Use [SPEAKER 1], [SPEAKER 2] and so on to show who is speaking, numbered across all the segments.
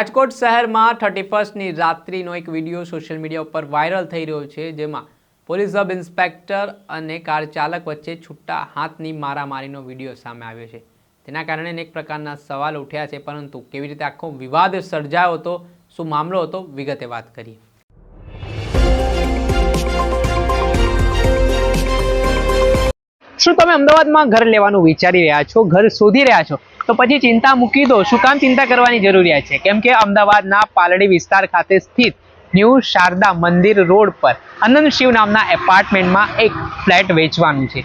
[SPEAKER 1] રાજકોટ શહેરમાં થર્ટી ફર્સ્ટની રાત્રિનો એક વીડિયો સોશિયલ મીડિયા ઉપર વાયરલ થઈ રહ્યો છે, જેમાં પોલીસ સબ ઇન્સ્પેક્ટર અને કાર ચાલક વચ્ચે છૂટા હાથની મારામારીનો વીડિયો સામે આવ્યો છે. તેના કારણે અનેક પ્રકારના સવાલ ઉઠ્યા છે, પરંતુ કેવી રીતે આખો વિવાદ સર્જાયો હતો, શું મામલો હતો, વિગતે વાત કરીએ. શું તમે અમદાવાદમાં ઘર લેવાનું વિચારી રહ્યા છો, ઘર શોધી રહ્યા છો? તો પછી ચિંતા મૂકી દો. શું કામ ચિંતા કરવાની જરૂરિયાત છે? કેમ કે અમદાવાદના પાલડી વિસ્તાર ખાતે સ્થિત ન્યૂ શારદા મંદિર રોડ પર અનંત શિવ નામના એપાર્ટમેન્ટમાં એક ફ્લેટ વેચવાનું છે.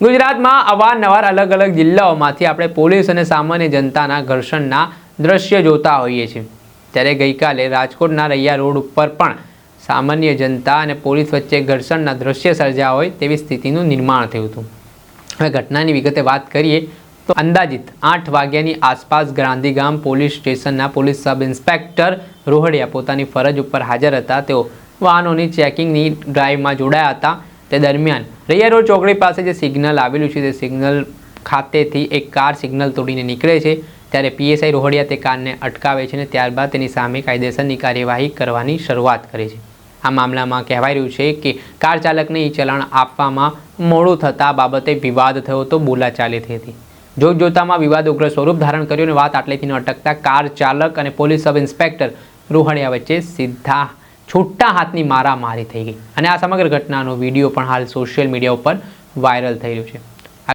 [SPEAKER 1] ગુજરાતમાં અવારનવાર અલગ અલગ જિલ્લાઓમાંથી આપણે પોલીસ અને સામાન્ય જનતાના ઘર્ષણના દ્રશ્ય જોતા હોઈએ છીએ. ત્યારે ગઈકાલે રાજકોટના રૈયા રોડ ઉપર પણ સામાન્ય જનતા અને પોલીસ વચ્ચે ઘર્ષણના દ્રશ્ય સર્જ્યા હોય તેવી સ્થિતિનું નિર્માણ થયું હતું. હવે ઘટનાની વિગતે વાત કરીએ તો અંદાજિત આઠ વાગ્યાની આસપાસ ગાંધીગામ પોલીસ સ્ટેશનના પોલીસ સબ ઇન્સ્પેક્ટર રોહડિયા પોતાની ફરજ ઉપર હાજર હતા. તેઓ વાહનોની ચેકિંગની ડ્રાઈવમાં જોડાયા હતા. તે દરમિયાન રૈયા રોડ ચોકડી પાસે જે સિગ્નલ આવેલું છે, તે સિગ્નલ ખાતેથી એક કાર સિગ્નલ તોડીને નીકળે છે. ત્યારે પીએસઆઈ રોહડિયા તે કારને અટકાવે છે અને ત્યારબાદ તેની સામે કાયદેસરની કાર્યવાહી કરવાની શરૂઆત કરે છે. આ મામલામાં કહેવાય રહ્યું છે કે કાર ચાલકને ઈ ચલણ આપવામાં મોડું થતાં બાબતે વિવાદ થયો તો બોલાચાલી થઈ હતી. જોત જોતામાં વિવાદ ઉગ્ર સ્વરૂપ ધારણ કર્યું અને વાત આટલેથી ન અટકતા કાર ચાલક અને પોલીસ સબ ઇન્સ્પેક્ટર રોહડિયા વચ્ચે સીધા છૂટા હાથની મારામારી થઈ ગઈ. અને આ સમગ્ર ઘટનાનો વીડિયો પણ હાલ સોશિયલ મીડિયા ઉપર વાયરલ થઈ રહ્યો છે. આ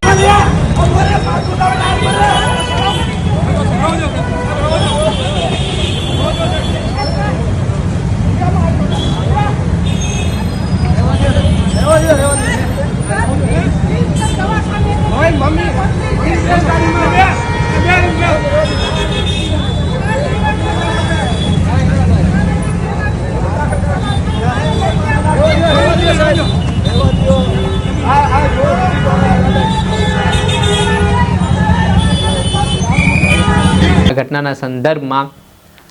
[SPEAKER 1] ઘટનાના સંદર્ભમાં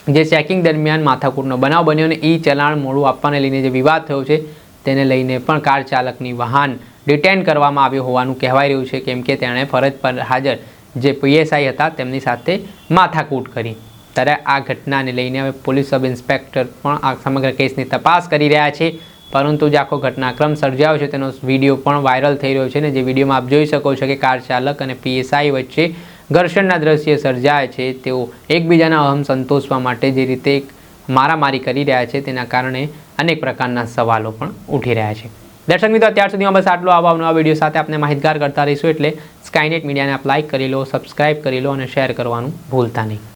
[SPEAKER 1] જે ચેકિંગ દરમિયાન માથાકૂટનો બનાવ બન્યો અને ઈ ચલાણ મોડું આપવાને લઈને જે વિવાદ થયો છે, તેને લઈને પણ કાર ચાલકની વાહન ડિટેન કરવામાં આવ્યું હોવાનું કહેવાય રહ્યું છે, કેમ કે તેણે ફરજ પર હાજર જે પીએસઆઈ હતા, તેમની સાથે માથાકૂટ કરી. ત્યારે આ ઘટનાને લઈને હવે પોલીસ સબ ઇન્સ્પેક્ટર પણ આ સમગ્ર કેસની તપાસ કરી રહ્યા છે, પરંતુ જે આખો ઘટનાક્રમ સર્જાયો છે, તેનો વીડિયો પણ વાયરલ થઈ રહ્યો છે, ને જે વિડીયોમાં આપ જોઈ શકો છો કે કાર ચાલક અને પીએસઆઈ વચ્ચે ઘર્ષણના દ્રશ્ય સર્જાય છે, તેઓ એકબીજાના અહમ સંતોષવા માટે જે રીતે મારામારી કરી રહ્યા છે, તેના કારણે અનેક પ્રકારના સવાલો પણ ઉઠી રહ્યા છે. દર્શક મિત્રો, અત્યાર સુધીમાં બસ આટલો. આવા નવા વીડિયો સાથે આપણે માહિતગાર કરતા રહીશું, એટલે સ્કાયનેટ મીડિયાને આપ લાઇક કરી લો સબસ્ક્રાઇબ કરી લો અને શેર કરવાનું ભૂલતા નહીં.